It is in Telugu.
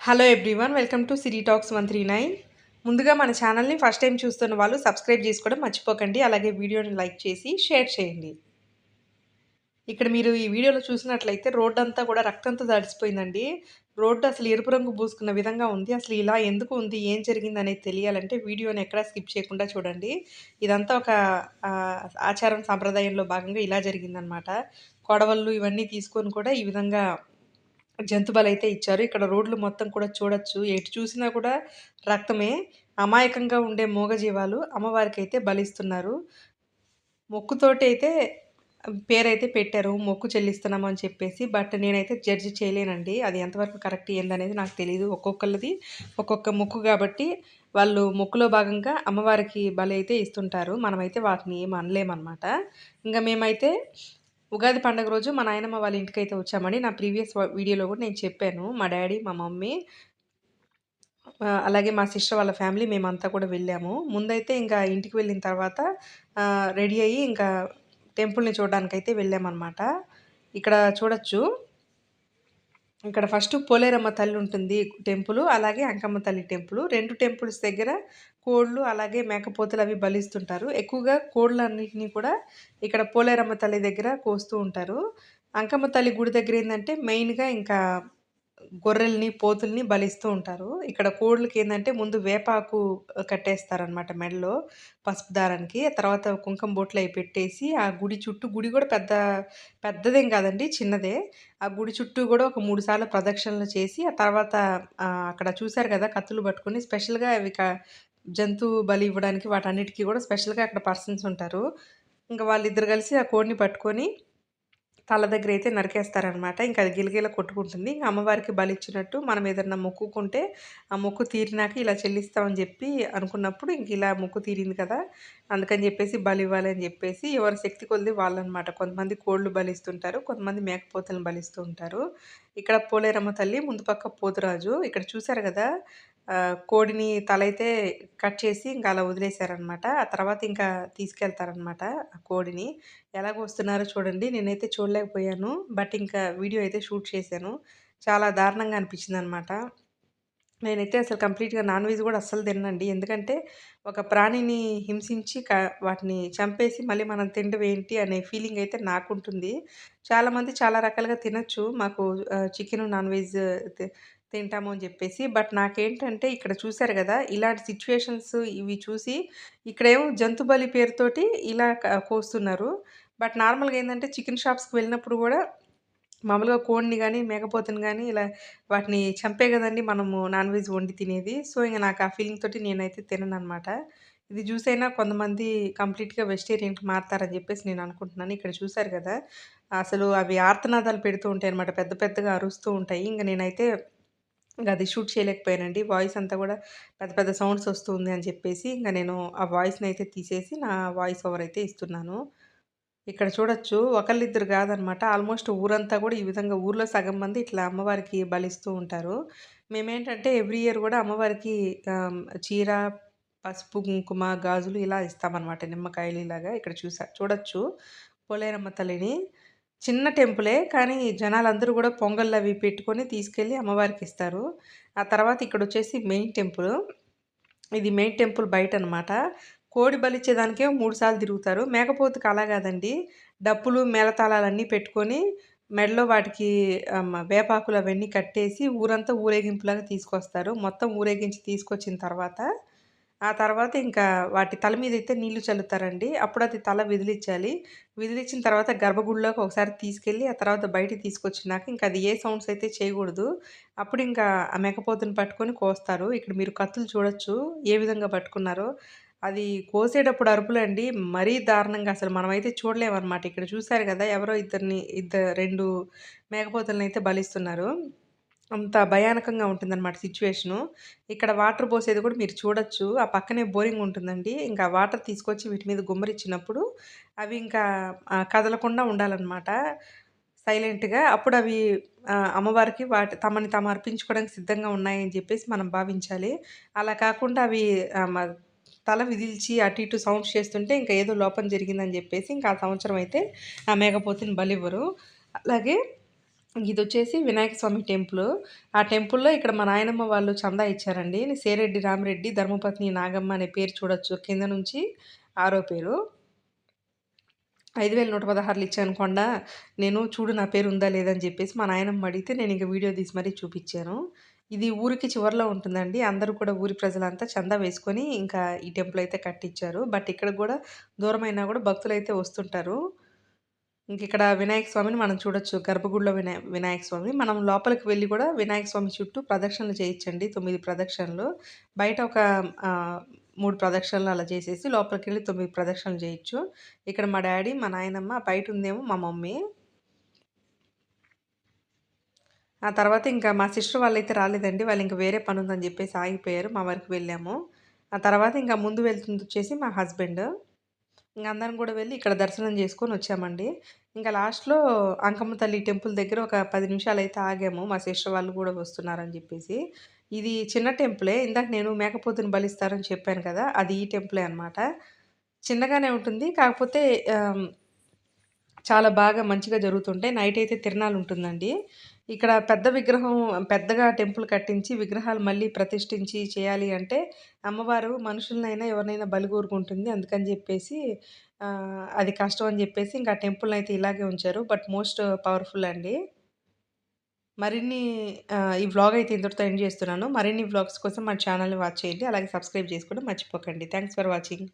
Hello everyone welcome to Siri talks one three nine ముందుగా మన ఛానల్ని ఫస్ట్ టైం చూస్తున్న వాళ్ళు సబ్స్క్రైబ్ చేసుకోవడం మర్చిపోకండి. అలాగే వీడియోని లైక్ చేసి షేర్ చేయండి. ఇక్కడ మీరు ఈ వీడియోలో చూసినట్లయితే రోడ్డు అంతా కూడా రక్తంతో తడిసిపోయిందండి. రోడ్డు అసలు ఎరుపు రంగు పూసుకున్న విధంగా ఉంది. అసలు ఇలా ఎందుకు ఉంది? ఏం జరిగింది అనేది తెలియాలంటే వీడియోని ఎక్కడా స్కిప్ చేయకుండా చూడండి. ఇదంతా ఒక ఆచారం సాంప్రదాయంలో భాగంగా ఇలా జరిగిందనమాట కొడవళ్ళు ఇవన్నీ తీసుకొని కూడా ఈ విధంగా జంతు అయితే ఇచ్చారు. ఇక్కడ రోడ్లు మొత్తం కూడా చూడొచ్చు. ఎటు చూసినా కూడా రక్తమే. అమాయకంగా ఉండే మూగజీవాలు అమ్మవారికైతే బలిస్తున్నారు. మొక్కుతోటి అయితే పేరైతే పెట్టారు. మొక్కు చెల్లిస్తున్నాము అని చెప్పేసి. బట్ నేనైతే జడ్జ్ చేయలేనండి. అది ఎంతవరకు కరెక్ట్ ఏందనేది నాకు తెలియదు ఒక్కొక్కరిది ఒక్కొక్క మొక్కు కాబట్టి వాళ్ళు మొక్కులో భాగంగా అమ్మవారికి బలి అయితే ఇస్తుంటారు. మనమైతే వాటిని ఏం అనలేమనమాట. ఇంకా మేమైతే ఉగాది పండుగ రోజు మా నాయనమ్మ వాళ్ళ ఇంటికైతే వచ్చామని నా ప్రీవియస్ వీడియోలో కూడా నేను చెప్పాను. మా డాడీ మా మమ్మీ అలాగే మా సిస్టర్ వాళ్ళ ఫ్యామిలీ మేమంతా కూడా వెళ్ళాము. ముందైతే ఇంకా ఇంటికి వెళ్ళిన తర్వాత రెడీ అయ్యి ఇంకా టెంపుల్‌ని చూడడానికైతే వెళ్ళామనమాట. ఇక్కడ చూడొచ్చు. ఇక్కడ ఫస్ట్ పోలేరమ్మ తల్లి ఉంటుంది టెంపులు. అలాగే అంకమ్మ తల్లి టెంపులు. రెండు టెంపుల్స్ దగ్గర కోళ్ళు, అలాగే మేకపోతులు అవి బలిస్తుంటారు. ఎక్కువగా కోళ్ళన్నిటిని కూడా ఇక్కడ పోలేరమ్మ తల్లి దగ్గర కోస్తూ ఉంటారు. అంకమ్మ తల్లి గుడి దగ్గర ఏంటంటే మెయిన్‌గా ఇంకా గొర్రెల్ని, పోతుల్ని బలిస్తూ ఉంటారు. ఇక్కడ కోడ్లకేందంటే ముందు వేపాకు కట్టేస్తారనమాట మెడలో పసుపు దారానికి. తర్వాత కుంకుమ బొట్లయి పెట్టేసి ఆ గుడి చుట్టూ గుడి కూడా పెద్ద పెద్దదేం కాదండి చిన్నదే. ఆ గుడి చుట్టూ కూడా ఒక మూడు సార్లు ప్రదక్షిణలు చేసి ఆ తర్వాత అక్కడ చూశారు కదా కత్తులు పట్టుకొని స్పెషల్‌గా అవి క జంతు బలి ఇవ్వడానికి వాటన్నిటికి కూడా స్పెషల్‌గా అక్కడ పర్సన్స్ ఉంటారు. ఇంకా వాళ్ళిద్దరు కలిసి ఆ కోడిని పట్టుకొని తల అయితే నరికేస్తారనమాట. ఇంకా అది గిలగిల కొట్టుకుంటుంది. ఇంకా అమ్మవారికి బలిచ్చినట్టు మనం ఏదన్నా మొక్కుకుంటే, ఆ మొక్కు తీరినాక ఇలా చెల్లిస్తామని చెప్పి అనుకున్నప్పుడు ఇంక ఇలా మొక్కు తీరింది కదా! అందుకని చెప్పేసి బలి ఇవ్వాలి అని చెప్పేసి ఎవరి శక్తి కొలిది వాళ్ళనమాట. కొంతమంది కోళ్ళు బలిస్తుంటారు. కొంతమంది మేకపోతలను బలిస్తూ ఉంటారు. ఇక్కడ పోలేరమ్మ తల్లి, ముందు పక్క పోతురాజు. ఇక్కడ చూసారు కదా కోడిని తలైతే కట్ చేసి ఇంకా అలా వదిలేసారనమాట. ఆ తర్వాత ఇంకా తీసుకెళ్తారనమాట ఆ కోడిని. ఎలాగ వస్తున్నారో చూడండి. నేనైతే చూడలేకపోయాను. బట్ ఇంకా వీడియో అయితే షూట్ చేశాను. చాలా దారుణంగా అనిపించింది అనమాట నేనైతే అసలు కంప్లీట్‌గా నాన్ వెజ్ కూడా అస్సలు తినండి ఎందుకంటే ఒక ప్రాణిని హింసించి వాటిని చంపేసి మళ్ళీ మనం తినడం ఏంటి అనే ఫీలింగ్ అయితే నాకుంటుంది. చాలామంది చాలా రకాలుగా తినొచ్చు. మాకు చికెన్ నాన్ వెజ్ తింటాము అని చెప్పేసి బట్ నాకేంటంటే ఇక్కడ చూశారు కదా ఇలాంటి సిచ్యువేషన్స్ ఇవి చూసి ఇక్కడేమో జంతు బలి పేరుతోటి ఇలా కోస్తున్నారు. బట్ నార్మల్‌గా ఏంటంటే చికెన్ షాప్స్‌కి వెళ్ళినప్పుడు కూడా మామూలుగా కోడిని కానీ మేకపోతుని కానీ ఇలా వాటిని చంపే కదండి మనము నాన్ వెజ్ వండి తినేది. సో, ఇంకా నాకు ఆ ఫీలింగ్ తోటి నేనైతే తినననమాట. ఇది చూసైనా కొంతమంది కంప్లీట్‌గా వెజిటేరియన్‌కి మారుతారని చెప్పేసి నేను అనుకుంటున్నాను. ఇక్కడ చూశారు కదా అసలు అవి ఆర్తనాదాలు పెడుతూ ఉంటాయి అనమాట పెద్ద పెద్దగా అరుస్తూ ఉంటాయి. ఇంకా నేనైతే ఇంకా అది షూట్ చేయలేకపోయానండి. వాయిస్ అంతా కూడా పెద్ద పెద్ద సౌండ్స్ వస్తుంది అని చెప్పేసి ఇంకా నేను ఆ వాయిస్ని అయితే తీసేసి నా వాయిస్ ఓవర్ అయితే ఇస్తున్నాను. ఇక్కడ చూడొచ్చు ఒకళ్ళిద్దరు కాదనమాట ఆల్మోస్ట్ ఊరంతా కూడా ఈ విధంగా ఊర్లో సగం మంది ఇట్లా అమ్మవారికి బలిస్తూ ఉంటారు. మేమేంటంటే ఎవ్రీ ఇయర్ కూడా అమ్మవారికి చీర, పసుపు, కుంకుమ, గాజులు ఇలా ఇస్తామన్నమాట నిమ్మకాయలు ఇలాగా ఇక్కడ చూసా చూడొచ్చు పోలేరమ్మ తల్లిని. చిన్న టెంపులే కానీ జనాలందరూ కూడా పొంగల్ అవి పెట్టుకొని తీసుకెళ్ళి అమ్మవారికి ఇస్తారు ఆ తర్వాత ఇక్కడ వచ్చేసి మెయిన్ టెంపుల్ ఇది మెయిన్ టెంపుల్ బయట అనమాట కోడి బలిచ్చేదానికే మూడుసార్లు తిరుగుతారు. మేకపోతుకి అలా కాదండి డప్పులు, మేళతాళాలన్నీ పెట్టుకొని మెడలో వాటికి వేపాకులు అవన్నీ కట్టేసి ఊరంతా ఊరేగింపులాగా తీసుకొస్తారు. మొత్తం ఊరేగించి తీసుకొచ్చిన తర్వాత, ఆ తర్వాత ఇంకా వాటి తల మీద అయితే నీళ్ళు చల్లుతారండి. అప్పుడు అది తల విదిలిచ్చాలి. విదిలిచ్చిన తర్వాత గర్భగుడిలోకి ఒకసారి తీసుకెళ్ళి, ఆ తర్వాత బయటికి తీసుకొచ్చినాక ఇంకా అది ఏ సౌండ్స్ అయితే చేయకూడదు అప్పుడు ఇంకా ఆ మేకపోతుని పట్టుకొని కోస్తారు. ఇక్కడ మీరు కత్తులు చూడొచ్చు ఏ విధంగా పట్టుకున్నారో. అది కోసేటప్పుడు అరుపులండి మరీ దారుణంగా అసలు మనమైతే చూడలేమన్నమాట ఇక్కడ చూసారు కదా ఎవరో ఇద్దరిని ఇద్దరు రెండు మేకపోతులను అయితే బలిస్తున్నారు. అంత భయానకంగా ఉంటుందన్నమాట సిచ్యువేషను ఇక్కడ వాటర్ పోసేది కూడా మీరు చూడొచ్చు. ఆ పక్కనే బోరింగ్ ఉంటుందండి. ఇంకా వాటర్ తీసుకొచ్చి వీటి మీద గుమ్మరిచ్చినప్పుడు అవి ఇంకా కదలకుండా ఉండాలన్నమాట సైలెంట్‌గా. అప్పుడు అవి అమ్మవారికి వాటి తమని తాము అర్పించుకోవడానికి సిద్ధంగా ఉన్నాయని చెప్పేసి మనం భావించాలి. అలా కాకుండా అవి తల విదిల్చి అటు ఇటు సౌండ్స్ చేస్తుంటే ఇంకా ఏదో లోపం జరిగిందని చెప్పేసి ఇంకా ఆ సంవత్సరం అయితే ఆ మేకపోతుని బలివ్వరు. అలాగే ఇదొచ్చేసి వినాయక స్వామి టెంపుల్. ఆ టెంపుల్‌లో ఇక్కడ మా నాయనమ్మ వాళ్ళు చందా ఇచ్చారండి. సేరెడ్డి రామిరెడ్డి, ధర్మపత్ని నాగమ్మ అనే పేరు చూడొచ్చు కింద నుంచి ఆరో పేరు. 5116 ఇచ్చాను కొండ. నేను చూడు నా పేరు ఉందా లేదని చెప్పేసి మా నాయనమ్మ అడిగితే నేను ఇంకా వీడియో తీసి మరీ చూపించాను ఇది ఊరికి చివరిలో ఉంటుందండి. అందరూ కూడా ఊరి ప్రజలంతా చందా వేసుకొని ఇంకా ఈ టెంపుల్ అయితే కట్టించారు బట్ ఇక్కడ కూడా దూరమైనా కూడా భక్తులు అయితే వస్తుంటారు. ఇంకిక్కడ వినాయక స్వామిని మనం చూడొచ్చు. గర్భగుడిలో వినాయ వినాయక స్వామి. మనం లోపలికి వెళ్ళి కూడా వినాయక స్వామి చుట్టూ ప్రదక్షిణలు చేయించండి తొమ్మిది ప్రదక్షిణలు. బయట ఒక మూడు ప్రదక్షిణలు అలా చేసేసి లోపలికి వెళ్ళి తొమ్మిది ప్రదక్షిణలు చేయొచ్చు. ఇక్కడ మా డాడీ మా నాయనమ్మ, బయట ఉందేమో మా మమ్మీ. ఆ తర్వాత ఇంకా మా సిస్టర్ వాళ్ళైతే రాలేదండి. వాళ్ళు ఇంకా వేరే పని ఉందని చెప్పేసి ఆగిపోయారు. మా వరకు వెళ్ళాము. ఆ తర్వాత ఇంకా ముందు వెళ్తుంది వచ్చేసి మా హస్బెండ్. ఇంక అందరం కూడా వెళ్ళి ఇక్కడ దర్శనం చేసుకొని వచ్చామండి. ఇంకా లాస్ట్‌లో అంకమ్మ తల్లి టెంపుల్ దగ్గర ఒక పది నిమిషాలు అయితే ఆగాము. మా సిస్టర్ వాళ్ళు కూడా వస్తున్నారని చెప్పేసి ఇది చిన్న టెంపులే. ఇందాక నేను మేకపోతుని బలిస్తారని చెప్పాను కదా! అది ఈ టెంపులే అనమాట. చిన్నగానే ఉంటుంది. కాకపోతే చాలా బాగా మంచిగా జరుగుతుంటాయి. నైట్ అయితే తిరణాలుంటుందండి. ఇక్కడ పెద్ద విగ్రహం పెద్దగా టెంపుల్ కట్టించి విగ్రహాలు మళ్ళీ ప్రతిష్ఠించి చేయాలి అంటే అమ్మవారు మనుషులనైనా ఎవరినైనా బలి కోరుకుంటుంది. అందుకని చెప్పేసి అది కష్టం అని చెప్పేసి ఇంకా టెంపుల్‌నయితే ఇలాగే ఉంచారు. బట్ మోస్ట్ పవర్‌ఫుల్ అండి. మరిన్ని ఈ వ్లాగ్ అయితే ఇంతటితో ఎండ్ చేస్తున్నాను. మరిన్ని వ్లాగ్స్ కోసం మా ఛానల్ని వాచ్ చేయండి. అలాగే సబ్స్క్రైబ్ చేసుకోవడం మర్చిపోకండి. Thanks for watching.